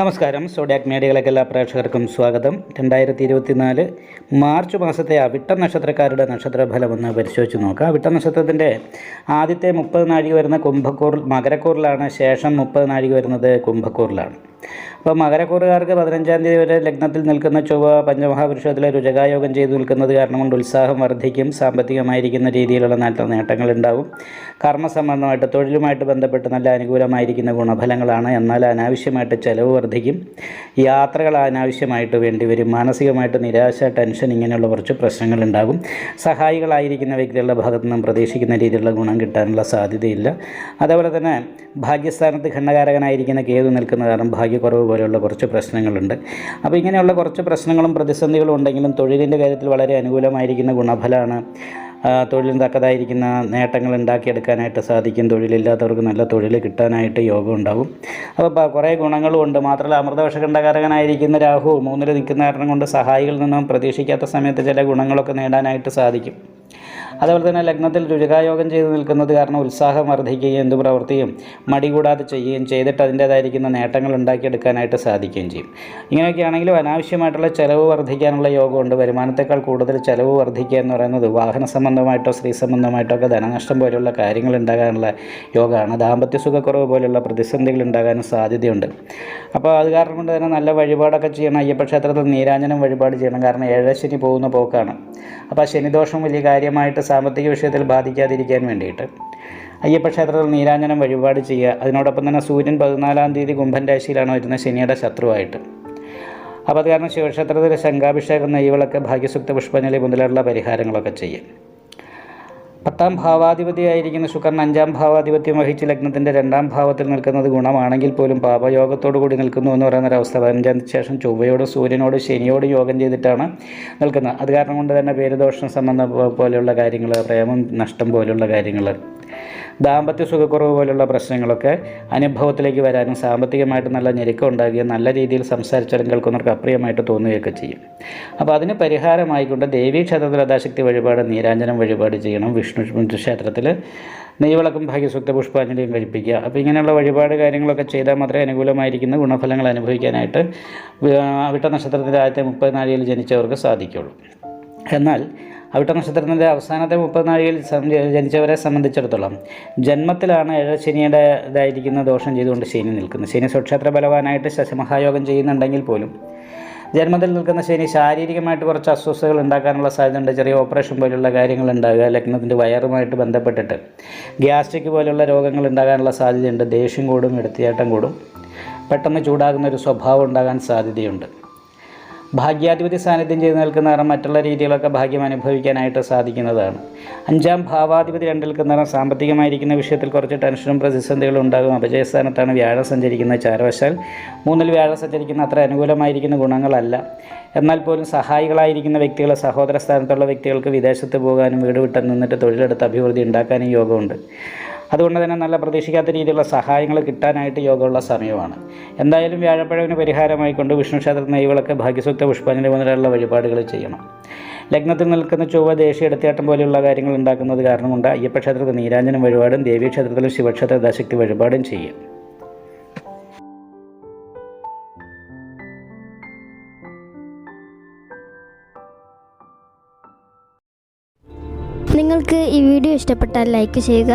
നമസ്കാരം. സോഡിയാക് മീഡിയയിലേക്ക് എല്ലാ പ്രേക്ഷകർക്കും സ്വാഗതം. രണ്ടായിരത്തി ഇരുപത്തിനാല് മാർച്ച് മാസത്തെ അവിട്ട നക്ഷത്രക്കാരുടെ നക്ഷത്രഫലം ഒന്ന് പരിശോധിച്ച് നോക്കാം. അവിട്ട നക്ഷത്രത്തിന്റെ ആദ്യത്തെ മുപ്പത് നാഴിക വരുന്ന കുംഭക്കൂർ മകരക്കൂറിലാണ്. ശേഷം മുപ്പത് നാഴിക വരുന്നത് കുംഭക്കൂറിലാണ്. അപ്പോൾ മകരക്കൂറുകാർക്ക് പതിനഞ്ചാം തീയതി വരെ ലഗ്നത്തിൽ നിൽക്കുന്ന ചൊവ്വ പഞ്ചമഹാപുരുഷത്തിലെ രുചകായോഗം ചെയ്തു നിൽക്കുന്നത് കാരണം കൊണ്ട് ഉത്സാഹം വർദ്ധിക്കും സാമ്പത്തികമായിരിക്കുന്ന രീതിയിലുള്ള നല്ല നേട്ടങ്ങളുണ്ടാവും. കർമ്മസംബന്ധമായിട്ട് തൊഴിലുമായിട്ട് ബന്ധപ്പെട്ട് നല്ല അനുകൂലമായിരിക്കുന്ന ഗുണഫലങ്ങളാണ്. എന്നാൽ അനാവശ്യമായിട്ട് ചിലവ് വർദ്ധിക്കും. യാത്രകൾ അനാവശ്യമായിട്ട് വേണ്ടി വരും. മാനസികമായിട്ട് നിരാശ ടെൻഷൻ ഇങ്ങനെയുള്ള കുറച്ച് പ്രശ്നങ്ങളുണ്ടാകും. സഹായികളായിരിക്കുന്ന വ്യക്തികളുടെ ഭാഗത്തു നിന്നും പ്രതീക്ഷിക്കുന്ന രീതിയിലുള്ള ഗുണം കിട്ടാനുള്ള സാധ്യതയില്ല. അതേപോലെ തന്നെ ഭാഗ്യസ്ഥാനത്ത് ഖണ്ഡകാരകനായിരിക്കുന്ന കേതു നിൽക്കുന്ന കാരണം ഭാഗ്യക്കുറവ് പോലെയുള്ള കുറച്ച് പ്രശ്നങ്ങളുണ്ട്. അപ്പോൾ ഇങ്ങനെയുള്ള കുറച്ച് പ്രശ്നങ്ങളും പ്രതിസന്ധികളും ഉണ്ടെങ്കിലും തൊഴിലിന്റെ കാര്യത്തിൽ വളരെ അനുകൂലമായിരിക്കുന്ന ഗുണഫലമാണ് തൊഴിലിന് തക്കതായിരിക്കുന്ന നേട്ടങ്ങൾ ഉണ്ടാക്കിയെടുക്കാനായിട്ട് സാധിക്കും. തൊഴിലില്ലാത്തവർക്ക് നല്ല തൊഴിൽ കിട്ടാനായിട്ട് യോഗം ഉണ്ടാകും അപ്പോൾ കുറേ ഗുണങ്ങളും ഉണ്ട്. മാത്രമല്ല അമൃതവശകണ്ഠകാരകനായിരിക്കുന്ന രാഹു മൂന്നിൽ നിൽക്കുന്ന കാരണം കൊണ്ട് സഹായികളിൽ നിന്നും പ്രതീക്ഷിക്കാത്ത സമയത്ത് ചില ഗുണങ്ങളൊക്കെ നേടാനായിട്ട് സാധിക്കും. അതുപോലെ തന്നെ ലഗ്നത്തിൽ രുചകായോഗം ചെയ്ത് നിൽക്കുന്നത് കാരണം ഉത്സാഹം വർദ്ധിക്കുകയും എന്ത് പ്രവൃത്തിയും മടി കൂടാതെ ചെയ്യുകയും ചെയ്തിട്ട് അതിന്റേതായിരിക്കുന്ന നേട്ടങ്ങൾ ഉണ്ടാക്കിയെടുക്കാനായിട്ട് സാധിക്കുകയും ചെയ്യും. ഇങ്ങനെയൊക്കെ അനാവശ്യമായിട്ടുള്ള ചിലവ് വർദ്ധിക്കാനുള്ള യോഗമുണ്ട്. വരുമാനത്തെക്കാൾ കൂടുതൽ ചിലവ് വർദ്ധിക്കുക എന്ന് പറയുന്നത് വാഹന സംബന്ധമായിട്ടോ സ്ത്രീ സംബന്ധമായിട്ടോ ഒക്കെ ധനനഷ്ടം പോലെയുള്ള കാര്യങ്ങൾ ഉണ്ടാകാനുള്ള യോഗമാണ്. ദാമ്പത്യ സുഖക്കുറവ് പോലെയുള്ള പ്രതിസന്ധികൾ ഉണ്ടാകാനും സാധ്യതയുണ്ട്. അപ്പോൾ അത് കാരണം കൊണ്ട് തന്നെ നല്ല വഴിപാടൊക്കെ ചെയ്യണം. അയ്യപ്പ ക്ഷേത്രത്തിൽ നീരാഞ്ജനം വഴിപാട് ചെയ്യണം. കാരണം ഏഴശനി പോകുന്ന പോക്കാണ്. അപ്പോൾ ശനിദോഷം വലിയ കാര്യമായിട്ട് സാമ്പത്തിക വിഷയത്തിൽ ബാധിക്കാതിരിക്കാൻ വേണ്ടിയിട്ട്. അയ്യപ്പ ക്ഷേത്രത്തിൽ നീരാഞ്ജനം വഴിപാട് ചെയ്യുക. അതിനോടൊപ്പം തന്നെ സൂര്യൻ പതിനാലാം തീയതി കുംഭൻ രാശിയിലാണ് വരുന്നത് ശനിയുടെ ശത്രുവായിട്ട്. അപ്പോൾ അത് കാരണം ശിവക്ഷേത്രത്തിൽ ശംഖാഭിഷേകം നെയ്വിളക്ക് ഭാഗ്യസുക്ത പുഷ്പഞ്ജലി മുതലുള്ള പരിഹാരങ്ങളൊക്കെ ചെയ്യും പത്താം ഭാവാധിപതിയായിരിക്കുന്ന ശുക്രൻ അഞ്ചാം ഭാവാധിപത്യം വഹിച്ച് ലഗ്നത്തിന്റെ രണ്ടാം ഭാവത്തിൽ നിൽക്കുന്നത് ഗുണമാണെങ്കിൽ പോലും പാപയോഗത്തോടു കൂടി നിൽക്കുന്നു എന്ന് പറയുന്ന ഒരവസ്ഥ പതിനഞ്ചാം ശേഷം ചൊവ്വയോട് സൂര്യനോട് ശനിയോട് യോഗം ചെയ്തിട്ടാണ് നിൽക്കുന്നത്. അത് കാരണം കൊണ്ട് തന്നെ പേരുദോഷം സംബന്ധം പോലെയുള്ള കാര്യങ്ങൾ പ്രേമം നഷ്ടം പോലെയുള്ള കാര്യങ്ങൾ ദാമ്പത്യ സുഖക്കുറവ് പോലുള്ള പ്രശ്നങ്ങളൊക്കെ അനുഭവത്തിലേക്ക് വരാനും സാമ്പത്തികമായിട്ട് നല്ല ഞെരുക്കം ഉണ്ടാകുകയും നല്ല രീതിയിൽ സംസാരിച്ചാലും കേൾക്കുന്നവർക്ക് അപ്രിയമായിട്ട് തോന്നുകയൊക്കെ ചെയ്യും. അപ്പോൾ അതിന് പരിഹാരമായിക്കൊണ്ട് ദേവീ ക്ഷേത്രത്തിൽ യഥാശക്തി വഴിപാട് നീരാഞ്ജനം വഴിപാട് ചെയ്യണം. വിഷ്ണു ക്ഷേത്രത്തിൽ നെയ്വിളക്കും ഭാഗ്യസുക്ത പുഷ്പാഞ്ജലിയും കഴിപ്പിക്കുക. അപ്പോൾ ഇങ്ങനെയുള്ള വഴിപാട് കാര്യങ്ങളൊക്കെ ചെയ്താൽ മാത്രമേ അനുകൂലമായിരിക്കുന്ന ഗുണഫലങ്ങൾ അനുഭവിക്കാനായിട്ട് വിട്ട നക്ഷത്രത്തിന്റെ ആദ്യത്തെ മുപ്പത് ജനിച്ചവർക്ക് സാധിക്കുള്ളൂ. എന്നാൽ അവിട്ട നക്ഷത്രത്തിന്റെ അവസാനത്തെ മുപ്പത് നാഴികയിൽ ജനിച്ചവരെ സംബന്ധിച്ചിടത്തോളം ജന്മത്തിലാണ് ഏഴശനിയുടെ ഇതായിരിക്കുന്ന ദോഷം ചെയ്തുകൊണ്ട് ശനി നിൽക്കുന്നത്. ശനി സ്വക്ഷേത്ര ബലവാനായിട്ട് ശശമഹായോഗം ചെയ്യുന്നുണ്ടെങ്കിൽ പോലും ജന്മത്തിൽ നിൽക്കുന്ന ശനി ശാരീരികമായിട്ട് കുറച്ച് അസ്വസ്ഥതകൾ ഉണ്ടാക്കാനുള്ള സാധ്യത ഉണ്ട് ചെറിയ ഓപ്പറേഷൻ പോലുള്ള കാര്യങ്ങൾ ഉണ്ടാകുക ലഗ്നത്തിന്റെ വയറുമായിട്ട് ബന്ധപ്പെട്ടിട്ട് ഗ്യാസ്ട്രിക് പോലുള്ള രോഗങ്ങൾ ഉണ്ടാകാനുള്ള സാധ്യതയുണ്ട്. ദേഷ്യം കൂടും എടുത്തിയാട്ടം കൂടും. പെട്ടെന്ന് ചൂടാകുന്ന ഒരു സ്വഭാവം ഉണ്ടാകാൻ സാധ്യതയുണ്ട്. ഭാഗ്യാധിപതി സാന്നിധ്യം ചെയ്ത് നിൽക്കുന്ന മറ്റുള്ള രീതികളൊക്കെ ഭാഗ്യം അനുഭവിക്കാനായിട്ട് സാധിക്കുന്നതാണ്. അഞ്ചാം ഭാവാധിപതി രണ്ടിൽ നിൽക്കുന്ന സാമ്പത്തികമായിരിക്കുന്ന വിഷയത്തിൽ കുറച്ച് ടെൻഷനും പ്രതിസന്ധികളും ഉണ്ടാകും. അപജയസ്ഥാനത്താണ് വ്യാഴം സഞ്ചരിക്കുന്ന ചാരവശാൽ. മൂന്നിൽ വ്യാഴം സഞ്ചരിക്കുന്ന അത്ര അനുകൂലമായിരിക്കുന്ന ഗുണങ്ങളല്ല. എന്നാൽ പോലും സഹായികളായിരിക്കുന്ന വ്യക്തികൾ സഹോദര സ്ഥാനത്തുള്ള വ്യക്തികൾക്ക് വിദേശത്ത് പോകാനും വീട് വിട്ട് നിന്നിട്ട് തൊഴിലെടുത്ത് അഭിവൃദ്ധി ഉണ്ടാക്കാനും യോഗമുണ്ട്. അതുകൊണ്ട് തന്നെ നല്ല പ്രതീക്ഷിക്കാത്ത രീതിയിലുള്ള സഹായങ്ങൾ കിട്ടാനായിട്ട് യോഗമുള്ള സമയമാണ്. എന്തായാലും വ്യാഴപ്പഴവിന് പരിഹാരമായിക്കൊണ്ട് വിഷ്ണു ക്ഷേത്രത്തിൽ നെയ്വിളക്ക് ഭാഗ്യസൂക്ത പുഷ്പാഞ്ജലി മുതലുള്ള വഴിപാടുകൾ ചെയ്യണം. ലഗ്നത്തിൽ നിൽക്കുന്ന ചൊവ്വ ദേശീയ എടുത്തേട്ടം പോലെയുള്ള കാര്യങ്ങൾ ഉണ്ടാക്കുന്നത് കാരണം കൊണ്ട് അയ്യപ്പക്ഷേത്രത്തിൽ നീരാഞ്ജനം വഴിപാടും ദേവീക്ഷേത്രത്തിലും ശിവക്ഷേത്ര ദശക്തി വഴിപാടും ചെയ്യും. നിങ്ങൾക്ക് ഈ വീഡിയോ ഇഷ്ടപ്പെട്ടാൽ ലൈക്ക് ചെയ്യുക